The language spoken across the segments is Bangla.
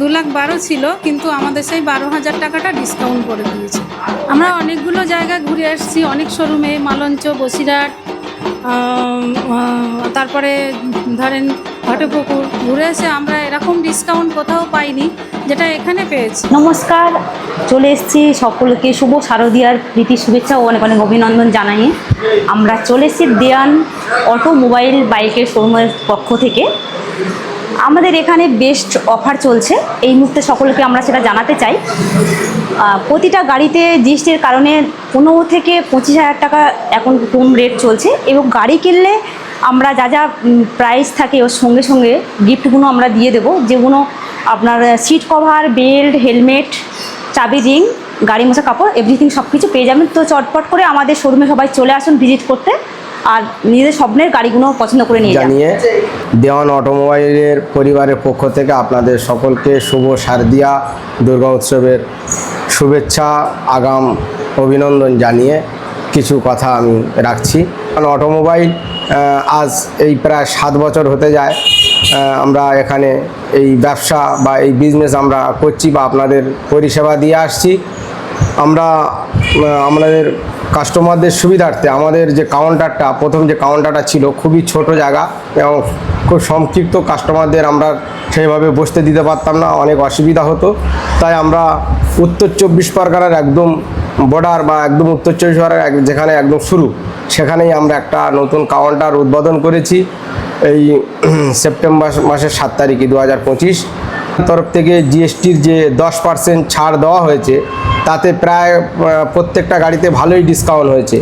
দু লাখ বারো ছিল, কিন্তু আমাদের সেই বারো হাজার টাকাটা ডিসকাউন্ট করে দিয়েছে। আমরা অনেকগুলো জায়গায় ঘুরে আসছি, অনেক শোরুমে মালঞ্চ, বসিরহাট তারপরে ধরেন ঘাটপুকুর, ঘুরে এসে আমরা এরকম ডিসকাউন্ট কোথাও পাইনি, যেটা এখানে পেয়েছি। নমস্কার, চলে এসেছি সকলকে শুভ শারদীয়ার প্রীতি শুভেচ্ছা ও অনেক অনেক অভিনন্দন জানাই। আমরা চলে এসেছি দেয়ান অটোমোবাইল বাইকের শোরুমের পক্ষ থেকে। আমাদের এখানে বেস্ট অফার চলছে। এই মুহূর্তে সকলকে আমরা সেটা জানাতে চাই। প্রতিটা গাড়িতে জিএসটির কারণে পনেরো থেকে পঁচিশ হাজার টাকা এখন কম রেট চলছে এবং গাড়ি কিনলে আমরা যা যা প্রাইস থাকে ওর সঙ্গে সঙ্গে গিফটগুলো আমরা দিয়ে দেবো। যেগুলো আপনার সিট কভার বেল্ট হেলমেট চাবি রিং গাড়ি মোছা, কাপড় এভরিথিং সব কিছু পেয়ে যাবেন। তো চটপট করে আমাদের শোরুমে সবাই চলে আসুন ভিজিট করতে। আর নিজেদের স্বপ্নের গাড়িগুলো পছন্দ করে নিয়ে জানিয়ে দেওয়ান অটোমোবাইলের পরিবারের পক্ষ থেকে আপনাদের সকলকে শুভ শারদিয়া দুর্গা উৎসবের শুভেচ্ছা আগাম অভিনন্দন জানিয়ে কিছু কথা আমি রাখছি। কারণ অটোমোবাইল আজ এই প্রায় সাত বছর হতে যায় আমরা এখানে এই ব্যবসা বা এই বিজনেস আমরা করছি বা আপনাদের পরিষেবা দিয়ে আসছি। আমরা আমাদের কাস্টমারদের সুবিধার্থে আমাদের যে কাউন্টারটা প্রথম যে কাউন্টারটা ছিল খুবই ছোট জায়গা এবং খুব সংক্ষিপ্ত কাস্টমারদের আমরা সেইভাবে বসতে দিতে পারতাম না, অনেক অসুবিধা হতো। তাই আমরা উত্তর চব্বিশ পরগনার একদম বর্ডার বা একদম উত্তর চব্বিশ পরগনার যেখানে একদম শুরু, সেখানেই আমরা একটা নতুন কাউন্টার উদ্বোধন করেছি। এই সেপ্টেম্বর মাসের সাত তারিখে দু হাজার পঁচিশ। তরফ থেকে জিএসটির যে দশ পার্সেন্ট ছাড় দেওয়া হয়েছে, তাতে প্রায় প্রত্যেকটা গাড়িতে ভালোই ডিসকাউন্ট হয়েছে।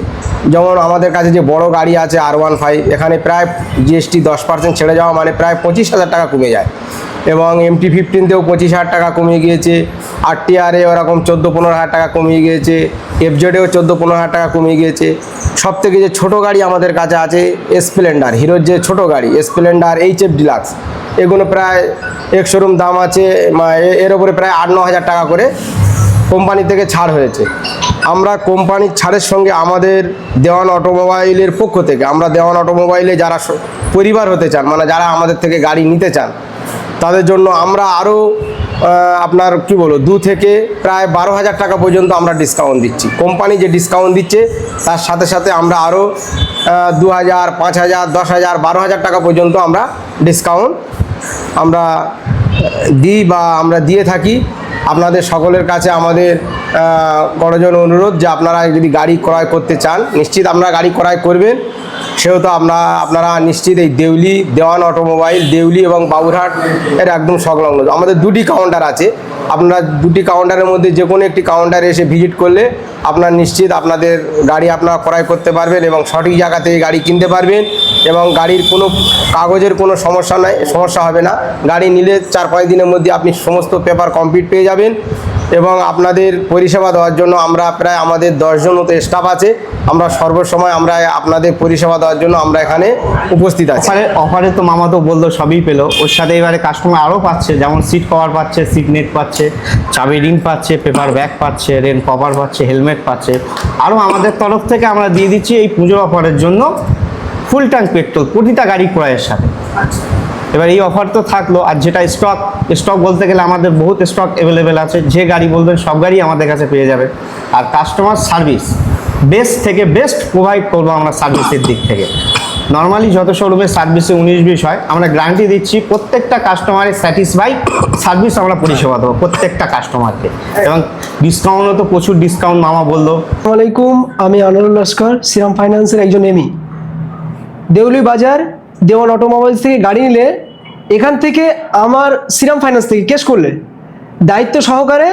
যেমন আমাদের কাছে যে বড় গাড়ি আছে আর ওয়ান ফাইভ এখানে প্রায় জিএসটি দশ পার্সেন্ট ছেড়ে যাওয়া মানে প্রায় পঁচিশ হাজার টাকা কমে যায়। এবং এমটি ফিফটিনতেও পঁচিশ হাজার টাকা কমে গিয়েছে। আর টিআরএ ওরকম চোদ্দ পনেরো হাজার টাকা কমিয়ে গিয়েছে এফজেডেও চোদ্দ পনেরো হাজার টাকা কমিয়ে গিয়েছে। সব থেকে যে ছোটো গাড়ি আমাদের কাছে আছে স্প্লেন্ডার হিরোর যে ছোটো গাড়ি স্প্লেন্ডার এইচ এফ ডিলাক্স এগুলো প্রায় এক শোরুম দাম আছে এর ওপরে প্রায় আট ন হাজার টাকা করে কোম্পানি থেকে ছাড় হয়েছে। আমরা কোম্পানির ছাড়ের সঙ্গে আমাদের দেওয়ান অটোমোবাইলের পক্ষ থেকে, আমরা দেওয়ান অটোমোবাইলে যারা পরিবার হতে চান মানে যারা আমাদের থেকে গাড়ি নিতে চান, তাদের জন্য আমরা আরও আপনার কি বলব, দু থেকে প্রায় বারো হাজার টাকা পর্যন্ত আমরা ডিসকাউন্ট দিচ্ছি। কোম্পানি যে ডিসকাউন্ট দিচ্ছে, তার সাথে সাথে আমরা আরও দু হাজার, পাঁচ হাজার, দশ হাজার, বারো হাজার টাকা পর্যন্ত আমরা ডিসকাউন্ট আমরা দিই বা আমরা দিয়ে থাকি। আপনাদের সকলের কাছে আমাদের করজন অনুরোধ যে আপনারা যদি গাড়ি ক্রয় করতে চান, নিশ্চিত আপনারা গাড়ি ক্রয় করবেন। সেহেতু আমরা, আপনারা নিশ্চিত এই দেউলি, দেওয়ান অটোমোবাইল, দেউলি এবং বাবুরহাট এর একদম সংলগ্ন। আমাদের দুটি কাউন্টার আছে। আপনারা দুটি কাউন্টারের মধ্যে যে কোনো একটি কাউন্টারে এসে ভিজিট করলে আপনার নিশ্চিত আপনাদের গাড়ি আপনারা ক্রয় করতে পারবেন এবং সঠিক জায়গা থেকে গাড়ি কিনতে পারবেন এবং গাড়ির কোনো কাগজের কোনো সমস্যা নাই, সমস্যা হবে না। গাড়ি নিলে চার পাঁচ দিনের মধ্যে আপনি সমস্ত পেপার কমপ্লিট পেয়ে যাবেন। এবং আপনাদের পরিষেবা দেওয়ার জন্য আমরা প্রায় আমাদের দশজন মতো স্টাফ আছে। আমরা সর্বসময় আমরা আপনাদের পরিষেবা দেওয়ার জন্য আমরা এখানে উপস্থিত আছি। অফারে তো মামা তো বলল, সবই পেল। ওর সাথে এবারে কাস্টমার আরও পাচ্ছে, যেমন সিট কভার পাচ্ছে সিট নেট পাচ্ছে, চাবি রিং পাচ্ছে পেপার ব্যাগ পাচ্ছে রেন কভার পাচ্ছে হেলমেট পাচ্ছে। আরও আমাদের তরফ থেকে আমরা দিয়ে দিচ্ছি এই পুজোর অফারের জন্য ফুল ট্যাঙ্ক পেট্রোল প্রতিটা গাড়ি ক্রয়ের সাথে। এবার এই অফার তো থাকল, আর যেটা স্টক স্টক বলতে গেলে আমাদের বহুত স্টক অ্যাভেলেবেল আছে, যে গাড়ি বলবেন সব গাড়ি আমাদের কাছে পেয়ে যাবে। আর কাস্টমার সার্ভিস বেস্ট থেকে বেস্ট প্রোভাইড করব আমরা সার্ভিসের দিক থেকে। নর্মালি যত শোরুমে সার্ভিসে উনিশ, বিশ হয়, আমরা গ্যারান্টি দিচ্ছি প্রত্যেকটা কাস্টমারের স্যাটিসফাই সার্ভিস আমরা পরিষেবা দেবো প্রত্যেকটা কাস্টমারকে এবং ডিসকাউন্টও তো প্রচুর ডিসকাউন্ট মামা বলল। আসসালামাইকুম আমি আনোয়ারুল লস্কর, শ্রীরাম ফাইন্যান্সের একজন এমি দেউলি বাজার দেওয়ান অটোমোবাইলস থেকে গাড়ি নিলে এখান থেকে আমার শ্রীরাম ফাইন্যান্স থেকে কেস করলে দায়িত্ব সহকারে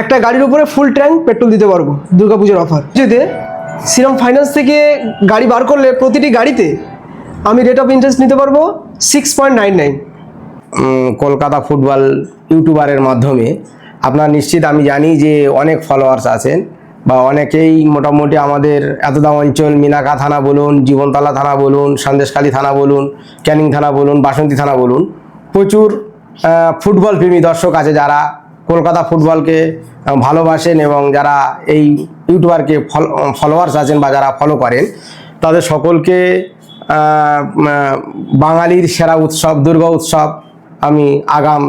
একটা গাড়ির উপরে ফুল ট্যাঙ্ক পেট্রোল দিতে পারব দুর্গাপুজোর অফার যদি শ্রীরাম ফাইন্যান্স থেকে গাড়ি বার করলে প্রতিটি গাড়িতে আমি রেট অফ ইন্টারেস্ট নিতে পারব six point nine nine Kolkata football ইউটিউবারের মাধ্যমে আপনার নিশ্চিত আমি জানি যে অনেক ফলোয়ার্স আছেন। বা অনেকেই মোটামুটি আমাদের এতদা অঞ্চল, মিনাকা থানা বলুন, জীবনতলা থানা বলুন, সন্দেশখালী থানা বলুন, ক্যানিং থানা বলুন, বাসন্তী থানা বলুন, প্রচুর ফুটবল প্রেমী দর্শক আছে যারা কলকাতা ফুটবলকে ভালোবাসেন এবং যারা এই ইউটিউবারকে ফলোয়ার্স আছেন বা যারা ফলো করেন, তাদের সকলকে বাঙালির সেরা উৎসব, দুর্গা উৎসব আমি আগাম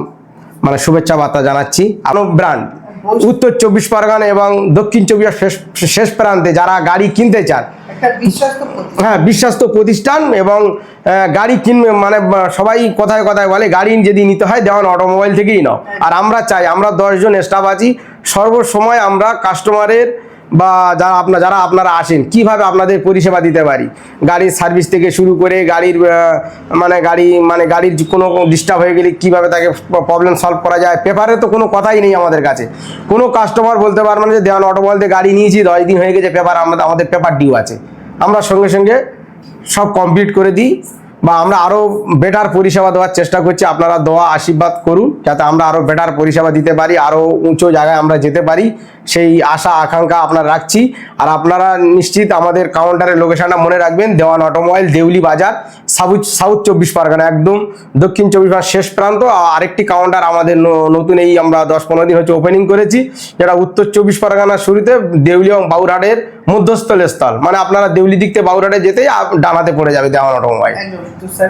মানে শুভেচ্ছা বার্তা জানাচ্ছি। আরও ব্র্যান্ড। উত্তর চব্বিশ পরগনা এবং দক্ষিণ চব্বিশ শেষ শেষ প্রান্তে যারা গাড়ি কিনতে চান। হ্যাঁ বিশ্বস্ত প্রতিষ্ঠান এবং গাড়ি কিনবে মানে সবাই কথায় কথায় বলে গাড়ি যদি নিতে হয় দেওয়ান অটোমোবাইল থেকেই নাও। আর আমরা চাই আমরা দশজন স্টাফ আছি। সর্বসময় আমরা কাস্টমারের বা যারা আপনার যারা আপনারা আসেন, কীভাবে আপনাদের পরিষেবা দিতে পারি? গাড়ির সার্ভিস থেকে শুরু করে গাড়ির মানে গাড়ি মানে গাড়ির কোনো ডিস্টার্ব হয়ে গেলে কীভাবে তাকে প্রবলেম সলভ করা যায়? পেপারে তো কোনো কথাই নেই আমাদের কাছে। কোনো কাস্টমার বলতে পারবে না যে, দেওয়ান অটোমোবাইল থেকে গাড়ি নিয়েছি, দশ দিন হয়ে গেছে, পেপার আমাদের আমাদের পেপার ডিউ আছে। আমরা সঙ্গে সঙ্গে সব কমপ্লিট করে দিই। বা আমরা আরও বেটার পরিষেবা দেওয়ার চেষ্টা করছি। আপনারা দোয়া, আশীর্বাদ করুন, যাতে আমরা আরও বেটার পরিষেবা দিতে পারি আরও উঁচু জায়গায় আমরা যেতে পারি। সেই আশা, আকাঙ্ক্ষা আপনার রাখছি। আর আপনারা নিশ্চিত আমাদের কাউন্টারের লোকেশনটা মনে রাখবেন, দেওয়ান অটোমোবাইল দেউলি বাজার সাউথ সাউথ চব্বিশ পরগনা একদম। দক্ষিণ চব্বিশ পরগনা শেষ প্রান্ত। আরেকটি কাউন্টার আমাদের নতুন এই আমরা দশ পনেরো দিন হচ্ছে ওপেনিং করেছি, যেটা উত্তর চব্বিশ পরগনার শুরুতে দেউলি এবং বাউরহাটের মধ্যস্থল স্থল। মানে আপনারা দেউলি দিক থেকে বাউরহাটে যেতেই ডানাতে পড়ে যাবে দেওয়ান অটোমোবাইল। একদম। তো স্যার